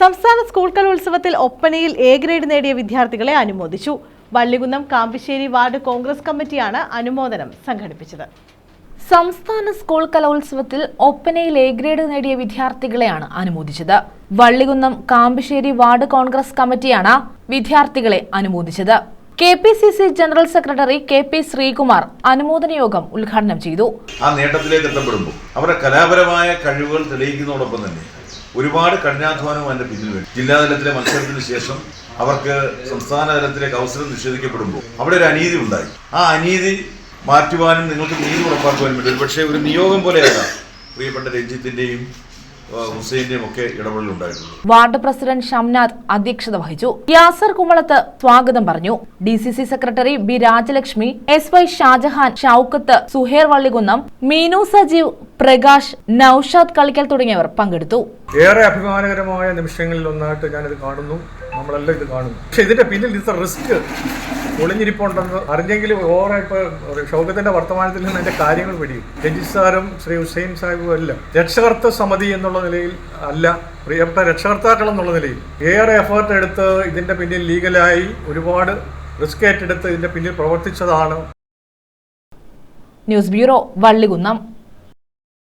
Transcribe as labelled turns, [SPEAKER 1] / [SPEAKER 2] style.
[SPEAKER 1] സംസ്ഥാന സ്കൂൾ കലോത്സവത്തിൽ ഒപ്പനയിൽ A grade നേടിയ വിദ്യാർത്ഥികളെ അനുമോദിച്ചു. വള്ളികുന്നം കാമ്പിശ്ശേരി വാർഡ് കോൺഗ്രസ് കമ്മിറ്റിയാണ് അനുമോദനം സംഘടിപ്പിച്ചത്.
[SPEAKER 2] സംസ്ഥാന സ്കൂൾ കലോത്സവത്തിൽ ഒപ്പനയിൽ എ ഗ്രേഡ് നേടിയ വിദ്യാർത്ഥികളെയാണ് അനുമോദിച്ചത്. വള്ളികുന്നം കാമ്പിശ്ശേരി വാർഡ് കോൺഗ്രസ് കമ്മിറ്റിയാണ് വിദ്യാർത്ഥികളെ അനുമോദിച്ചത്. K P C C general secretary K P Sreekumar അനുമോദന യോഗം ഉദ്ഘാടനം ചെയ്തു.
[SPEAKER 3] ആ നേട്ടത്തിലേക്ക് എത്തപ്പെടുമ്പോൾ അവരുടെ കലാപരമായ കഴിവുകൾ തെളിയിക്കുന്നതോടൊപ്പം തന്നെ ഒരുപാട് കഠിനാധ്വാനവും അതിന്റെ പിന്നിൽ വരും. ജില്ലാതലത്തിലെ മത്സരത്തിന് ശേഷം അവർക്ക് സംസ്ഥാന തലത്തിലേക്ക് അവസരം നിഷേധിക്കപ്പെടുമ്പോൾ അവിടെ ഒരു അനീതി ഉണ്ടായി. ആ അനീതി മാറ്റുവാനും നിങ്ങൾക്ക് നീതി ഉറപ്പാക്കുവാനും വേണ്ടി ഒരുപക്ഷെ ഒരു നിയോഗം പോലെയല്ല പ്രിയപ്പെട്ട രഞ്ജിത്തിന്റെയും
[SPEAKER 2] വാർഡ് പ്രസിഡന്റ് ഷംനാഥ് അധ്യക്ഷത വഹിച്ചു. യാസർ കുമളത്ത് സ്വാഗതം പറഞ്ഞു. D C C secretary B Rajalakshmi S Y Shajahan Shoukath Suher Vallikunnam Meenu Sajeev Prakash Noushad Kalikkal തുടങ്ങിയവർ പങ്കെടുത്തു.
[SPEAKER 4] ഏറെ അഭിമാനകരമായ നിമിഷങ്ങളിൽ ഒന്നായിട്ട് ഞാനിത് കാണുന്നു. നമ്മളെല്ലാം ഇത് കാണുന്നു. പക്ഷെ ഇതിന്റെ പിന്നിൽ ഇത്ര റിസ്ക് ഒളിഞ്ഞിരിപ്പുണ്ടെന്ന് അറിഞ്ഞെങ്കിലും ഓവറെ ഇപ്പൊ ഷൗക്കത്തിന്റെ വർത്തമാനത്തിൽ നിന്ന് അതിന്റെ കാര്യങ്ങൾ പിടിയും. രഞ്ജിത് സാറും ശ്രീ ഹുസൈൻ സാഹിബും എല്ലാം രക്ഷകർത്ത സമിതി എന്നുള്ള നിലയിൽ അല്ല പ്രിയപ്പെട്ട രക്ഷകർത്താക്കൾ എന്നുള്ള നിലയിൽ ഏറെ എഫേർട്ട് എടുത്ത് ഇതിന്റെ പിന്നിൽ ലീഗലായി ഒരുപാട് റിസ്ക് ഏറ്റെടുത്ത് ഇതിന്റെ പിന്നിൽ പ്രവർത്തിച്ചതാണ്.
[SPEAKER 2] News bureau Vallikunnam.